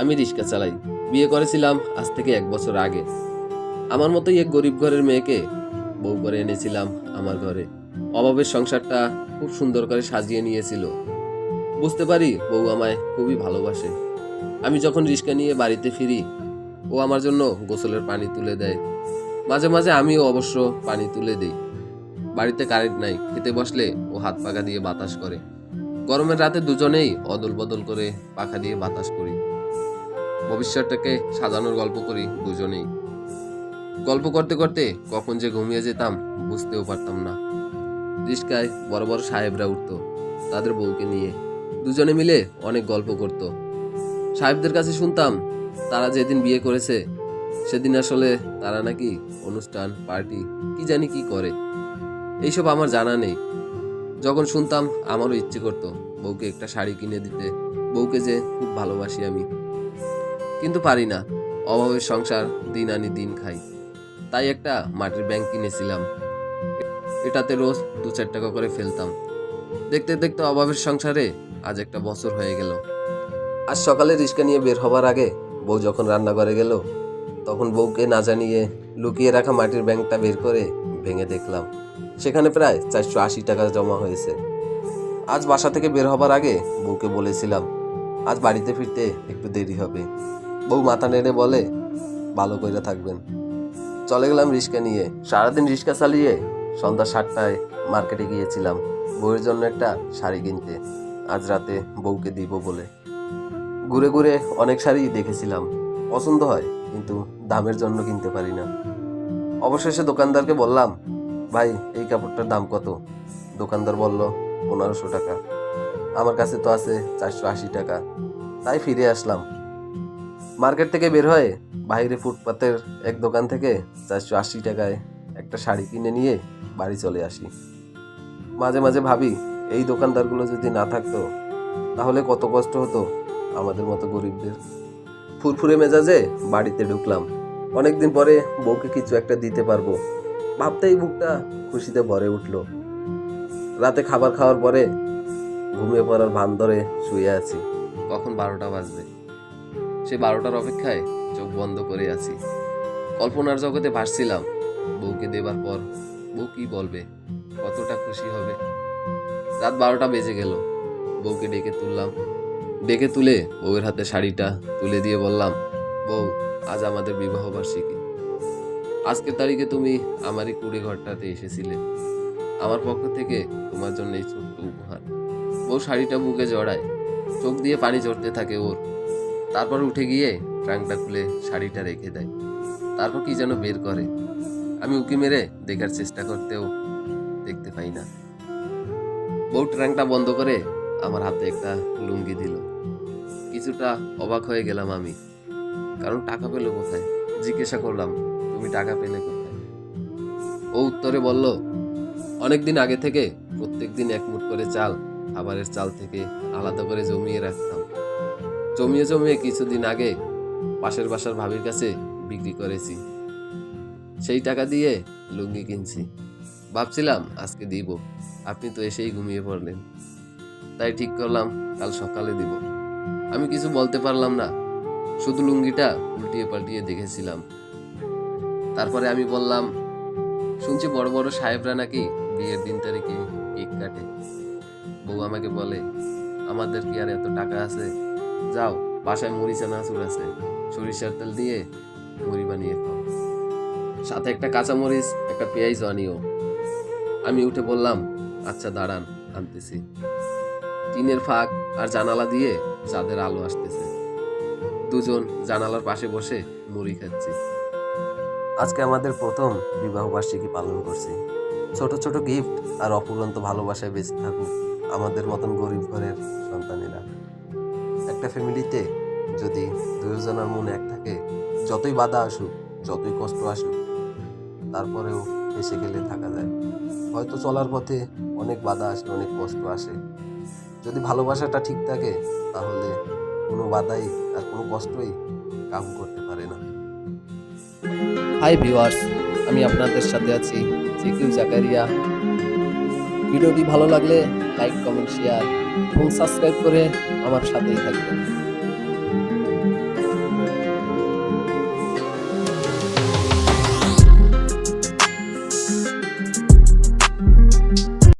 আমি রিক্সা চালাই। বিয়ে করেছিলাম আজ থেকে এক বছর আগে। আমার মতোই এক গরিব ঘরের মেয়েকে বউ করে এনেছিলাম আমার ঘরে। অভাবের সংসারটা খুব সুন্দর করে সাজিয়ে নিয়েছিল। বুঝতে পারি বউ আমায় খুবই ভালোবাসে। আমি যখন রিক্সা নিয়ে বাড়িতে ফিরি, ও আমার জন্য গোসলের পানি তুলে দেয়। মাঝে মাঝে আমিও অবশ্য পানি তুলে দিই। বাড়িতে কারেন্ট নাই, খেতে বসলে ও হাত পাখা দিয়ে বাতাস করে। গরমের রাতে দুজনেই অদল বদল করে পাখা দিয়ে বাতাস করি। ভবিষ্যৎটাকে সাজানোর গল্প করি দুজনেই। গল্প করতে করতে কখন যে ঘুমিয়ে যেতাম, বুঝতেও পারতাম না। রিস্কায় বড় বড় সাহেবরা উঠতো, তাদের বউকে নিয়ে। দুজনে মিলে অনেক গল্প করত। সাহেবদের কাছে শুনতাম, তারা যেদিন বিয়ে করেছে, সেদিন আসলে তারা নাকি অনুষ্ঠান, পার্টি, কি জানি কি করে। এইসব আমার জানা নেই। যখন শুনতাম, আমারও ইচ্ছে করতো বউকে একটা শাড়ি কিনে দিতে। বউকে যে খুব ভালোবাসি আমি। কিন্তু পারি না। অভাবের সংসার দিন আনি দিন খাই। তাই একটা মাটির ব্যাংক কিনেছিলাম। এটাতে রোজ দু চার টাকা করে ফেলতাম। দেখতে দেখতে অভাবের সংসারে আজ একটা বছর হয়ে গেল। আজ সকালে রিক্সা নিয়ে বের হবার আগে বউ যখন রান্নাঘরে গেল, তখন বউকে না জানিয়ে লুকিয়ে রাখা মাটির ব্যাংকটা বের করে ভেঙে দেখলাম। সেখানে প্রায় চারশো আশি টাকা জমা হয়েছে। আজ বাসা থেকে বের হবার আগে বউকে বলেছিলাম, আজ বাড়িতে ফিরতে একটু দেরি হবে। বউ মাথা নেড়ে বলে, ভালো করে থাকবেন। চলে গেলাম রিক্সা নিয়ে। সারাদিন রিক্সা চালিয়ে সন্ধ্যা সাতটায় মার্কেটে গিয়েছিলাম বউয়ের জন্য একটা শাড়ি কিনতে। আজ রাতে বউকে দিব বলে। ঘুরে ঘুরে অনেক শাড়ি দেখেছিলাম। পছন্দ হয়, কিন্তু দামের জন্য কিনতে পারি না। অবশেষে দোকানদারকে বললাম, ভাই, এই কাপড়টার দাম কত? দোকানদার বলল, পনেরোশো টাকা। আমার কাছে তো আছে চারশো আশি টাকা। তাই ফিরে আসলাম। মার্কেট থেকে বের হয়ে বাইরে ফুটপাতের এক দোকান থেকে চারশো আশি টাকায় একটা শাড়ি কিনে নিয়ে বাড়ি চলে আসি। মাঝে মাঝে ভাবি, এই দোকানদারগুলো যদি না থাকতো, তাহলে কত কষ্ট হতো আমাদের মতো গরিবদের। ফুরফুরে মেজাজে বাড়িতে ঢুকলাম। অনেকদিন পরে বউকে কিছু একটা দিতে পারব। ভাবতেই বুকটা খুশিতে ভরে উঠল। রাতে খাবার খাওয়ার পরে ঘুমিয়ে পড়ার ভান ধরে শুয়ে আছি। কখন বারোটা বাজবে? সে বারোটার অপেক্ষায় চোখ বন্ধ করে আছি। কল্পনার জগতে ভাসছিলাম। বউকে দেবার পর বউ কি বলবে? কতটা খুশি হবে? রাত বারোটা বেজে গেল। বউকে ডেকে তুললাম। ডেকে তুলে বউয়ের হাতে শাড়িটা তুলে দিয়ে বললাম, বউ, আজ আমাদের বিবাহ বার্ষিকী। আজকের তারিখে তুমি আমারই কুড়ে ঘরটাতে এসেছিলে। আমার পক্ষ থেকে তোমার জন্য এই ছোট্ট উপহার। বউ শাড়িটা বুকে জড়ায়। চোখ দিয়ে পানি ঝরতে থাকে ওর। তারপর উঠে গিয়ে ট্রাঙ্কটা খুলে শাড়িটা রেখে দেয়। তারপর কি যেন বের করে। আমি উকি মেরে দেখার চেষ্টা করতেও দেখতে পাই না। বউ ট্রাঙ্কটা বন্ধ করে আমার হাতে একটা লুঙ্গি দিল। কিছুটা অবাক হয়ে গেলাম আমি। কারণ টাকা পেল কোথায়? জিজ্ঞাসা করলাম, তুমি টাকা পেলে কোথায়? ও উত্তরে বলল, অনেকদিন আগে থেকে প্রত্যেকদিন এক মুঠ করে চাল, খাবারের চাল থেকে আলাদা করে জমিয়ে রাখতাম। জমিয়ে জমিয়ে কিছুদিন আগে পাশের বাসার ভাবির কাছে বিক্রি করেছি। সেই টাকা দিয়ে লুঙ্গি কিনছি। ভাবছিলাম আজকে দিব। আপনি তো এসেই ঘুমিয়ে পড়লেন। তাই ঠিক করলাম, কাল সকালে দিব। আমি কিছু বলতে পারলাম না। শুধু লুঙ্গিটা উল্টিয়ে পাল্টিয়ে দেখেছিলাম। তারপরে আমি বললাম, শুনছি বড় বড় সাহেবরা নাকি বিয়ের দিন তারিখে কেক কাটে। বউ আমাকে বলে, আমাদের কি আর এত টাকা আছে? যাও, বাসায় মুড়ি চানাচুর আছে। সরিষার তেল দিয়ে মুড়ি বানিয়ে খাও। সাথে একটা কাঁচামরিচ, একটা পেঁয়াজ আনিও। আমি উঠে বললাম আচ্ছা দাঁড়ান, আনতেছি। টিনের ফাঁক আর জানালা দিয়ে চাঁদের আলো আসতেছে। দুজন জানালার পাশে বসে মুড়ি খাচ্ছি। আজকে আমাদের প্রথম বিবাহ বার্ষিকী পালন করছি। ছোট ছোট গিফট আর অপুরন্ত ভালোবাসায় বেঁচে থাকুক আমাদের মতন গরিব ঘরের সন্তানেরা। একটা ফ্যামিলিতে যদি দুজনের মনে এক থাকে, যতই বাধা আসুক, যতই কষ্ট আসুক, তারপরেও এসে গেলে থাকা যায়। হয়তো চলার পথে অনেক বাধা আসে, অনেক কষ্ট আসে। যদি ভালোবাসাটা ঠিক থাকে, তাহলে কোনো বাধাই আর কোনো কষ্টই কাম করতে পারে না। হাই ভিউয়ার্স আমি আপনাদের সাথে আছি জাকারিয়া ভিডিওটি ভালো লাগলে লাইক কমেন্ট শেয়ার এবং সাবস্ক্রাইব করে আমার সাথেই থাকবেন।